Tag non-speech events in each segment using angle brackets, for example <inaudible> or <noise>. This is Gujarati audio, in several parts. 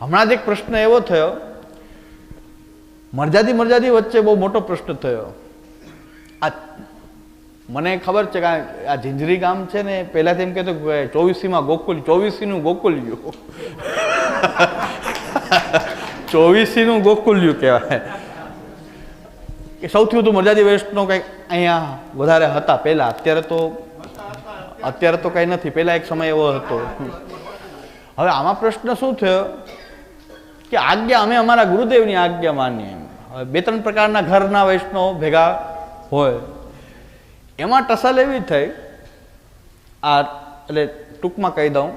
હમણાં જ એક પ્રશ્ન એવો થયો મરજાદી મરજાદી વચ્ચે બહુ મોટો પ્રશ્ન થયો. આ મને ખબર છે કે આ ઝીંઝરી ગામ છે ને, પહેલાંથી એમ કહેતો ચોવીસીમાં ગોકુલ, ચોવીસીનું ગોકુલ્યું. <laughs> ચોવીસીનું ગોકુલ્યું કહેવાય. કે સૌથી વધુ મરજાદી વૈષ્ણવ કંઈક અહીંયા વધારે હતા પહેલાં. અત્યારે તો અત્યારે તો કંઈ નથી, પહેલાં એક સમય એવો હતો. હવે આમાં પ્રશ્ન શું થયો? કે આજ્ઞા, અમે અમારા ગુરુદેવની આજ્ઞા માનીએ. હવે બે ત્રણ પ્રકારના ઘરના વૈષ્ણવ ભેગા હોય. એમાં ટસલ એવી થઈ, આ એટલે ટૂંકમાં કહી દઉં,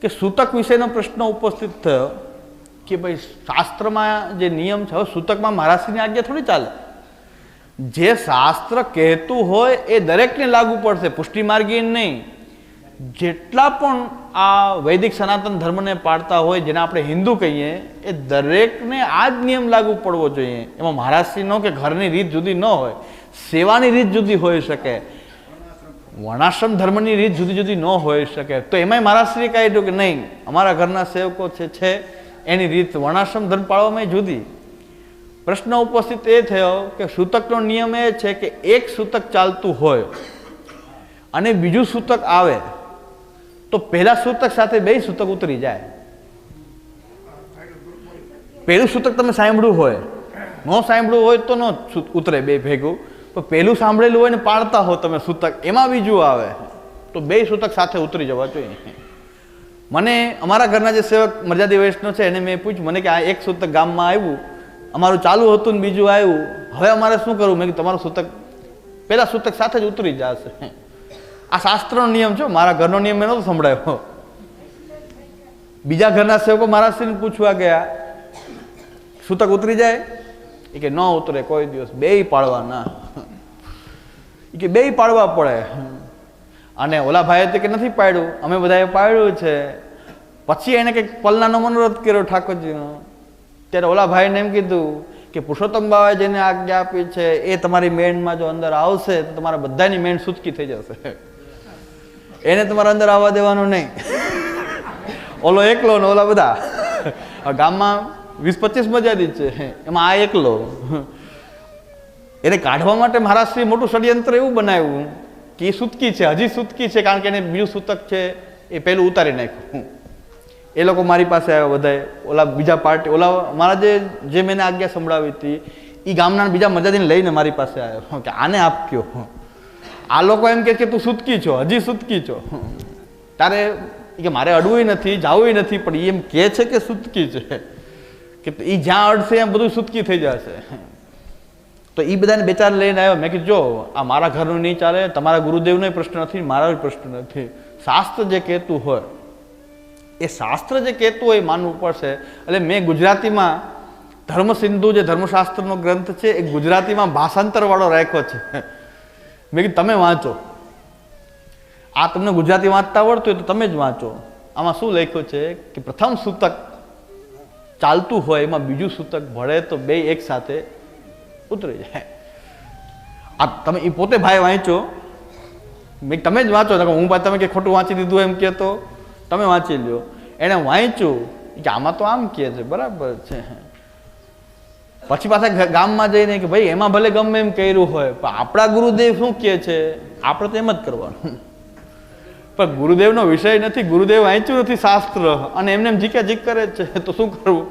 કે સૂતક વિશેનો પ્રશ્ન ઉપસ્થિત થયો, કે ભાઈ શાસ્ત્રમાં જે નિયમ છે, હવે સૂતકમાં મહારાષ્ટ્રની આજ્ઞા થોડી ચાલે? જે શાસ્ત્ર કહેતું હોય એ દરેકને લાગુ પડશે, પુષ્ટિ માર્ગી નહીં. જેટલા પણ આ વૈદિક સનાતન ધર્મને પાળતા હોય, જેને આપણે હિન્દુ કહીએ, એ દરેકને આ જ નિયમ લાગુ પડવો જોઈએ. એમાં મહારાષ્ટ્રીનો કે ઘરની રીત જુદી ન હોય, સેવાની રીત જુદી હોઈ શકે. વર્ણાશ્રમ ધર્મની રીત જુદી જુદી ન હોઈ શકે. તો એમાંય મહારાષ્ટ્રીએ કાઢ્યું કે નહીં, અમારા ઘરના સેવકો છે, એની રીત વર્ણાશ્રમ ધર્મ પાળવામાં જુદી. પ્રશ્ન ઉપસ્થિત એ થયો કે સૂતકનો નિયમ એ છે કે એક સૂતક ચાલતું હોય અને બીજું સૂતક આવે, તો પહેલા સૂતક સાથે બે સૂતક ઉતરી જાય. પહેલું સૂતક તમે સાંભળ્યું હોય. ન સાંભળ્યું હોય તો ન ઉતરે બે ભેગું. પણ પહેલું સાંભળેલું હોય ને પાડતા હો તમે સૂતક, એમાં બીજું આવે, તો બે સૂતક સાથે ઉતરી જવા જોઈએ. મને, અમારા ઘરના જે સેવક મર્યાદી વૈષ્ણવ છે, એને મેં પૂછ્યું, મને કે આ એક સૂતક ગામમાં આવ્યું અમારું ચાલુ હતું ને બીજું આવ્યું. હવે અમારે શું કરવું? મેં કીધું, તમારું સૂતક પહેલાં સૂતક સાથે જ ઉતરી જશે. આ શાસ્ત્રનો નિયમ છે મારા ઘરનો નિયમ મેં નહોતો સંભળાયો. બીજા ઘરના સેવકો મહારાષ્ટ્રીને પૂછવા ગયા, સૂતક ઉતરી જાય? એ કે, ન ઉતરે, કોઈ દિવસ. બેય પાડવાના. એ કે બેય પાડવા પડે. અને ઓલા ભાઈએ કે, નથી પાડ્યું. અમે બધાએ પાડ્યું છે. પછી એને કંઈક પલ્લાનો મનોરથ કર્યો ઠાકોરજીનો. ત્યારે ઓલા ભાઈને એમ કીધું કે પુરુષોત્તમ બાવાએ જેને આજ્ઞા આપી છે, એ તમારી મેન્ડમાં જો અંદર આવશે, તો તમારા બધાની મેન્ડ સૂચકી થઈ જશે. એને તમારા અંદર આવવા દેવાનું નહીં. ઓલો એકલો ને ઓલા બધા. ગામમાં વીસ પચીસ મજાદી છે. એમાં આ એકલો. એને કાઢવા માટે મહારાષ્ટ્રી મોટું ષડયંત્ર એવું બનાવ્યું કે એ સૂતકી છે, હજી સૂતકી છે, કારણ કે એને બીજું સૂતક છે, એ પહેલું ઉતારી નાખ્યું. એ લોકો મારી પાસે આવ્યા બધાએ. ઓલા બીજા પાર્ટી ઓલા મારા જે જે મેં આજ્ઞા સંભળાવી હતી એ ગામના બીજા મજાદીને લઈને મારી પાસે આવ્યો. કે, આને આપ કયો? આ લોકો એમ કે તું સુતકી છો, હજી સુતકી છો. તારે કે, મારે અડવું નથી, જવું નથી, પણ એ એમ કહે છે કે સુતકી છે. કે એ જ્યાં અડશે એમ બધું સુતકી થઈ જશે. તો એ બધાને બેચાર લઈને આવ્યો. મેં કીધું, જો, આ મારા ઘરનું નહીં ચાલે, તમારા ગુરુદેવનો પ્રશ્ન નથી મારા પ્રશ્ન નથી. શાસ્ત્ર જે કહેતું હોય એ શાસ્ત્ર જે કહેતું હોય એ માનવું પડશે. એટલે મેં ગુજરાતીમાં ધર્મ સિંધુ જે ધર્મશાસ્ત્રનો ગ્રંથ છે, એ ગુજરાતીમાં ભાષાંતરવાળો રાખ્યો છે. મેં કીધું, તમે વાંચો. આ તમને ગુજરાતી વાંચતા આવડતું હોય તો તમે જ વાંચો. આમાં શું લખ્યું છે કે પ્રથમ સૂતક ચાલતું હોય, એમાં બીજું સૂતક ભળે તો બે એક સાથે ઉતરી જાય. આ તમે એ પોતે ભાઈ વાંચો મેં તમે જ વાંચો. હું ભાઈ, તમે કે ખોટું વાંચી દીધું એમ કહે તો તમે વાંચી લ્યો. એણે વાંચ્યું કે આમાં તો આમ કહે છે, બરાબર છે. પછી પાછા ગામમાં જઈને કે ભાઈ, એમાં ભલે ગમે એમ કર્યું હોય, પણ આપણા ગુરુદેવ શું કહે છે? આપણે તો એમ જ કરવાનું. પણ ગુરુદેવનો વિષય નથી, ગુરુદેવ વાંચ્યું નથી શાસ્ત્ર, અને એમને એમ જીક્યા જીક કરે છે, તો શું કરવું?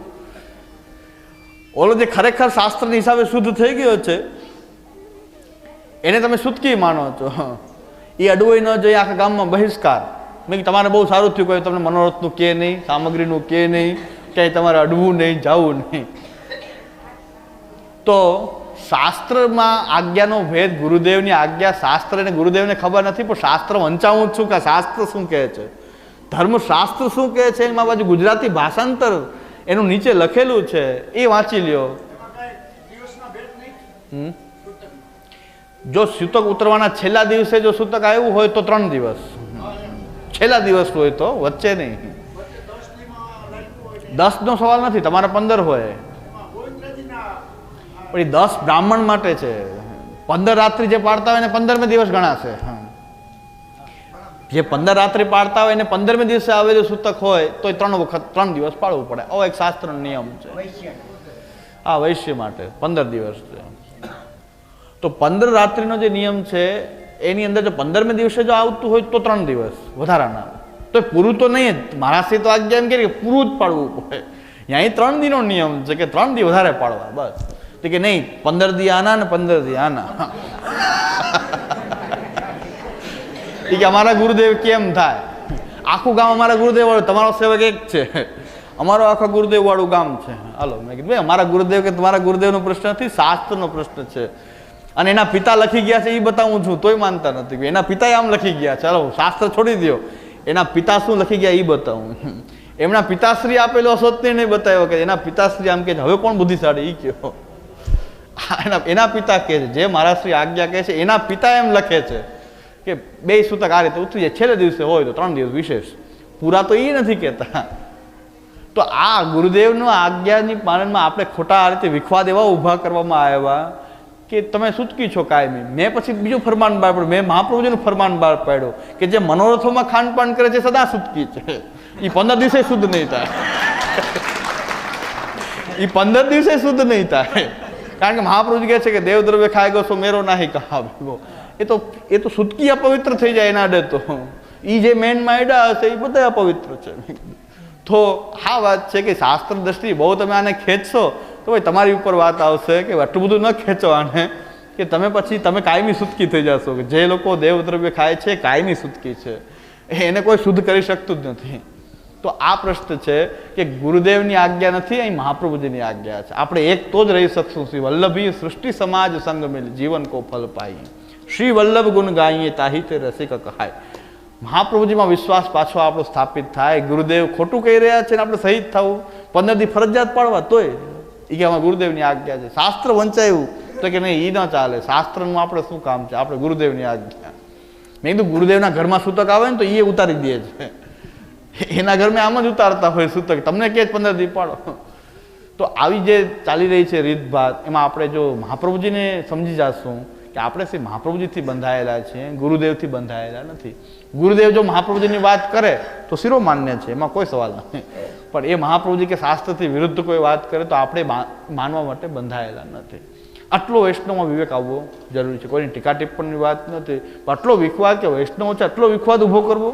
ઓલો જે ખરેખર શાસ્ત્રની હિસાબે શુદ્ધ થઈ ગયો છે, એને તમે સુતકી માનો છો. એ અડવોય ન જોઈએ આખા ગામમાં બહિષ્કાર. મેં તમારે બહુ સારું થયું, કોઈ તમને મનોરથનું કે નહીં, સામગ્રીનું કે નહીં, ક્યાંય તમારે અડવું નહીં, જવું નહીં. તો શાસ્ત્રમાં આજ્ઞાનો ભેદ ગુરુદેવની આજ્ઞા, શાસ્ત્ર અને ગુરુદેવને ખબર નથી, પણ શાસ્ત્ર વંચાવું છું કે શાસ્ત્ર શું કહે છે? ધર્મશાસ્ત્ર શું કહે છે? એમાં બાજુ ગુજરાતી ભાષાંતર એનું નીચે લખેલું છે. એ વાંચી લ્યો? જો સૂતક ઉતરવાના છેલ્લા દિવસે જો સૂતક આવ્યું હોય તો ત્રણ દિવસ. છેલ્લા દિવસ હોય તો વચ્ચે નહીં. દસ નો સવાલ નથી તમારે પંદર હોય. પણ એ દસ બ્રાહ્મણ માટે છે. પંદર રાત્રિ જે પાડતા હોય એને પંદરમે દિવસ ગણાશે. જે પંદર રાત્રિ પાડતા હોય એને પંદરમે દિવસે આવેલું સૂતક હોય તો ત્રણ વખત ત્રણ દિવસ પાડવું પડે. આવો એક શાસ્ત્રનો નિયમ છે. આ વૈશ્ય માટે પંદર દિવસ છે. તો પંદર રાત્રિનો જે નિયમ છે એની અંદર જો પંદરમે દિવસે જો આવતું હોય તો ત્રણ દિવસ વધારાના. તો પૂરું તો નહીં જ મહારાષ્ટ્રી તો આજ્ઞા એમ કે પૂરું જ પાડવું પડે. અહીં ત્રણ દિનો નિયમ છે કે ત્રણ દી વધારે પાડવા, બસ. તો કે નહીં, પંદર દી આના ને પંદર દી આના. કે અમારા ગુરુદેવ કેમ થાય? આખું ગામ અમારા ગુરુદેવ વાળું તમારો સેવક એક છે. અમારો આખા ગુરુદેવ વાળું ગામ છે. હાલો, મેં કીધું, ભાઈ, અમારા ગુરુદેવ કે તમારા ગુરુદેવનો પ્રશ્ન નથી, શાસ્ત્રનો પ્રશ્ન છે. અને એના પિતા લખી ગયા છે એ બતાવું છું તોય માનતા નથી. એના પિતા આમ લખી ગયા ચાલો શાસ્ત્ર છોડી દો એના પિતા શું લખી ગયા એ બતાવું એમના પિતાશ્રી આપેલો અસત્ય નહીં બતાવ્યો કે એના પિતાશ્રી આમ કે છે, હવે કોણ બુદ્ધિશાળી? એ કહો એના એના પિતા કહે છે જે મારા શ્રી આજ્ઞા કહે છે એના પિતા એમ લખે છે કે બે સૂતક આ રીતે ઉતરી જાય. છેલ્લે દિવસે હોય તો ત્રણ દિવસ વિશેષ. પૂરા તો એ નથી કહેતા. તો આ ગુરુદેવનો આજ્ઞાની પાલનમાં આપણે ખોટા આ રીતે વિખવા દેવા ઊભા કરવામાં આવ્યા. કે તમે સૂચકી છો કાયમી. મેં પછી બીજું ફરમાન બહાર પાડ્યું. મેં મહાપ્રભુજીનું ફરમાન બહાર પાડ્યું કે જે મનોરથોમાં ખાનપાન કરે છે, સદા સૂચકી છે. એ પંદર દિવસે શુદ્ધ નહીં થાય. એ પંદર દિવસે શુદ્ધ નહીં થાય. કારણ કે મહાપ્રભુજી કહે છે કે દેવ દ્રવ્ય ખાય ગયો છો મેરો નાહી કહાવ્યો એ તો એ તો સુતકી અપવિત્ર થઈ જાય એના ડે તો. એ જે મેન માયડા હશે એ બધા અપવિત્ર છે. તો આ વાત છે કે શાસ્ત્ર દ્રષ્ટિ બહુ તમે આને ખેંચશો તો ભાઈ તમારી ઉપર વાત આવશે કે આટલું બધું ન ખેંચો આને કે તમે પછી, તમે કાયમી સુટકી થઈ જશો કે જે લોકો દેવ દ્રવ્ય ખાય છે કાયમી સુટકી છે. એને કોઈ શુદ્ધ કરી શકતું જ નથી. તો આ પ્રશ્ન છે કે ગુરુદેવની આજ્ઞા નથી, અહીં મહાપ્રભુજીની આજ્ઞા છે. આપણે એક તો જ રહી શકશું. શ્રી વલ્લભી સૃષ્ટિ સમાજ સંગ મિલ જીવન કો ફલ પાઈએ શ્રી વલ્લભ ગુણ ગાઈએ તાહી રસિક કહાય. મહાપ્રભુજીમાં વિશ્વાસ પાછો આપણો સ્થાપિત થાય. ગુરુદેવ ખોટું કહી રહ્યા છે ને આપણે સહિત થવું પંદર દી ફરજિયાત પાડવા તોય એ કે આમાં ગુરુદેવની આજ્ઞા છે. શાસ્ત્ર વંચાયું તો કે નહીં એ ન ચાલે. શાસ્ત્રનું આપણે શું કામ છે? આપણે ગુરુદેવની આજ્ઞા. મેં કીધું ગુરુદેવના ઘરમાં સૂતક આવે ને તો એ ઉતારી દે છે. એના ઘરમાં આમ જ ઉતારતા હોય સૂતક. તમને કે પંદર દી પાડો તો આવી જે ચાલી રહી છે રીતભાત, એમાં આપણે જો મહાપ્રભુજીને સમજી જશું કે આપણે શ્રી મહાપ્રભુજીથી બંધાયેલા છીએ, ગુરુદેવથી બંધાયેલા નથી. ગુરુદેવ જો મહાપ્રભુજીની વાત કરે તો શિરોમાન્ય છે, એમાં કોઈ સવાલ નથી. પણ એ મહાપ્રભુજી કે શાસ્ત્રથી વિરુદ્ધ કોઈ વાત કરે તો આપણે માનવા માટે બંધાયેલા નથી. આટલો વૈષ્ણવમાં વિવેક આવવો જરૂરી છે. કોઈની ટીકા ટિપ્પણની વાત નથી. આટલો વિખવાદ કે વૈષ્ણવ છે, આટલો વિખવાદ ઊભો કરવો?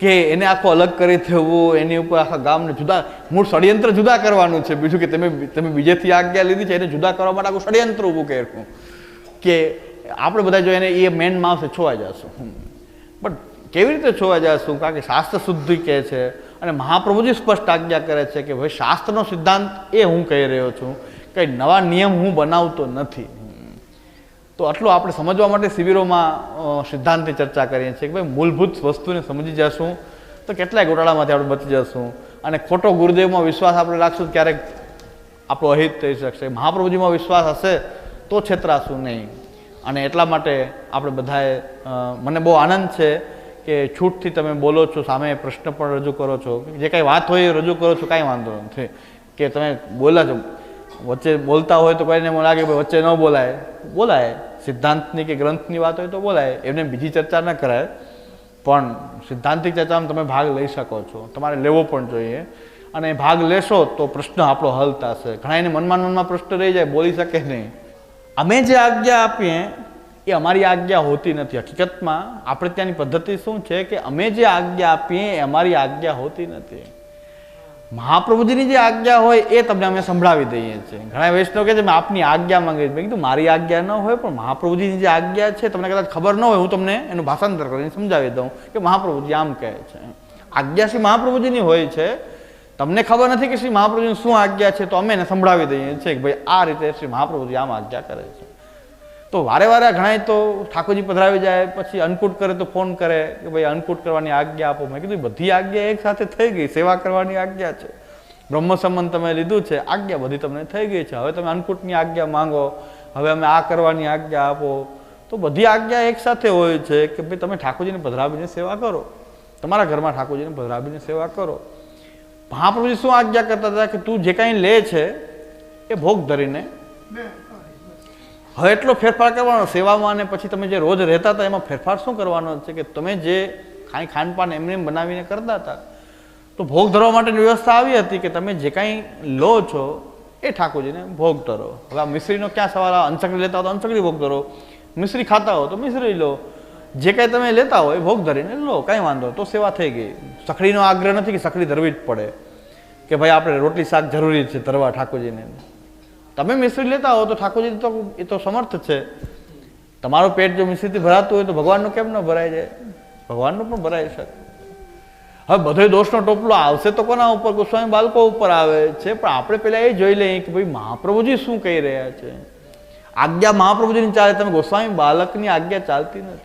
કે એને આખો અલગ કરી થવું એની ઉપર આખા ગામને જુદા, મૂળ ષડયંત્ર જુદા કરવાનું છે. બીજું કે તમે તમે બીજેથી આજ્ઞા લીધી છે, એને જુદા કરવા માટે આખું ષડયંત્ર ઊભું કર્યું. કે આપણે બધા જો એને એ મેન માણસે છોવાઈ જશું. બટ કેવી રીતે છોવાઈ જશું? કારણ કે શાસ્ત્ર શુદ્ધિ કહે છે અને મહાપ્રભુજી સ્પષ્ટ આજ્ઞા કરે છે કે ભાઈ શાસ્ત્રનો સિદ્ધાંત એ હું કહી રહ્યો છું. કંઈ નવા નિયમ હું બનાવતો નથી. તો આટલું આપણે સમજવા માટે શિબિરોમાં સિદ્ધાંતની ચર્ચા કરીએ છીએ કે ભાઈ મૂળભૂત વસ્તુને સમજી જશું તો કેટલાય ગોટાળામાંથી આપણે બચી જશું? અને ખોટો ગુરુદેવમાં વિશ્વાસ આપણે રાખશું ક્યારેક આપણો અહિત થઈ શકશે. મહાપ્રભુજીમાં વિશ્વાસ હશે તો છેતરાશું નહીં. અને એટલા માટે આપણે બધાએ મને બહુ આનંદ છે કે છૂટથી તમે બોલો છો, સામે પ્રશ્ન પણ રજૂ કરો છો. જે કાંઈ વાત હોય એ રજૂ કરો છો, કાંઈ વાંધો નથી. કે તમે બોલા છો. વચ્ચે બોલતા હોય તો કોઈને મને લાગે વચ્ચે ન બોલાય. બોલાય. સિદ્ધાંતની કે ગ્રંથની વાત હોય તો બોલાય. એમને બીજી ચર્ચા ન કરાય. પણ સિદ્ધાંતિક ચર્ચામાં તમે ભાગ લઈ શકો છો. તમારે લેવો પણ જોઈએ. અને ભાગ લેશો તો પ્રશ્ન આપણો હલ થશે ઘણા એને મનમાં મનમાં પ્રશ્ન રહી જાય. બોલી શકે નહીં. અમે જે આજ્ઞા આપીએ, એ અમારી આજ્ઞા હોતી નથી. હકીકતમાં આપણે ત્યાંની પદ્ધતિ શું છે કે અમે જે આજ્ઞા આપીએ, એ અમારી આજ્ઞા હોતી નથી. મહાપ્રભુજીની જે આજ્ઞા હોય, એ તમને અમે સંભળાવી દઈએ છીએ. ઘણા વૈષ્ણવ કહે છે, મેં આપની આજ્ઞા માંગી મેં કીધું, મારી આજ્ઞા ન હોય, પણ મહાપ્રભુજીની જે આજ્ઞા છે, તમને કદાચ ખબર ન હોય, હું તમને એનું ભાષાંતર કરીને સમજાવી દઉં. કે મહાપ્રભુજી આમ કહે છે. આજ્ઞા શ્રી મહાપ્રભુજીની હોય છે તમને ખબર નથી કે શ્રી મહાપ્રભુજીની શું આજ્ઞા છે, તો અમે એને સંભળાવી દઈએ. છીએ કે ભાઈ, આ રીતે શ્રી મહાપ્રભુજી આમ આજ્ઞા કરે છે. તો વારે વારે ઘણા તો ઠાકોરજી પધરાવી જાય, પછી અન્નકૂટ કરે તો ફોન કરે કે ભાઈ, અન્નકૂટ કરવાની આજ્ઞા આપો. મેં કીધું બધી આજ્ઞા એક સાથે થઈ ગઈ, સેવા કરવાની આજ્ઞા છે. બ્રહ્મ સંબંધ તમે લીધું છે, આજ્ઞા બધી તમને થઈ ગઈ છે. હવે તમે અન્નકૂટની આજ્ઞા માંગો, હવે અમે આ કરવાની આજ્ઞા આપો. તો બધી આજ્ઞા એક સાથે હોય છે કે ભાઈ, તમે ઠાકોરજીને પધરાવીને સેવા કરો. તમારા ઘરમાં ઠાકોરજીને પધરાવીને સેવા કરો. મહાપ્રભુજી શું આજ્ઞા કરતા હતા કે તું જે કાંઈ લે છે એ ભોગ ધરીને? હવે એટલો ફેરફાર કરવાનો સેવામાં અને પછી તમે જે રોજ રહેતા હતા એમાં ફેરફાર શું કરવાનો છે કે તમે જે કાંઈ ખાનપાન એમને એમ બનાવીને કરતા હતા? તો ભોગ ધરવા માટેની વ્યવસ્થા આવી હતી કે તમે જે કાંઈ લો છો એ ઠાકોરજીને ભોગ ધરો. હવે આ મિશ્રીનો ક્યાં સવાલ? આવે અંચકડી લેતા હો તો અંચકડી ભોગ ધરો. મિશ્રી ખાતા હો તો મિશ્રી લો. જે કાંઈ તમે લેતા હોય, ભોગ ધરીને લો, કાંઈ વાંધો તો સેવા થઈ ગઈ. સખડીનો આગ્રહ નથી કે સખડી ધરવી જ પડે. કે ભાઈ, આપણે રોટલી શાક જરૂરી છે ધરવા ઠાકોરજીને. તમે મિશ્રી લેતા હો તો ઠાકોરજી તો, એ તો સમર્થ છે. તમારું પેટ જો મિશ્રીથી ભરાતું હોય તો ભગવાનનું કેમ ન ભરાય જાય? ભગવાનનું પણ ભરાય શકે હવે બધો દોષનો ટોપલો આવશે તો કોના ઉપર? ગોસ્વામી બાળકો ઉપર આવે છે. પણ આપણે પહેલાં એ જોઈ લઈએ કે ભાઈ, મહાપ્રભુજી શું કહી રહ્યા છે? આજ્ઞા મહાપ્રભુજીની ચાલે. તમે ગોસ્વામી બાલકની આજ્ઞા ચાલતી નથી.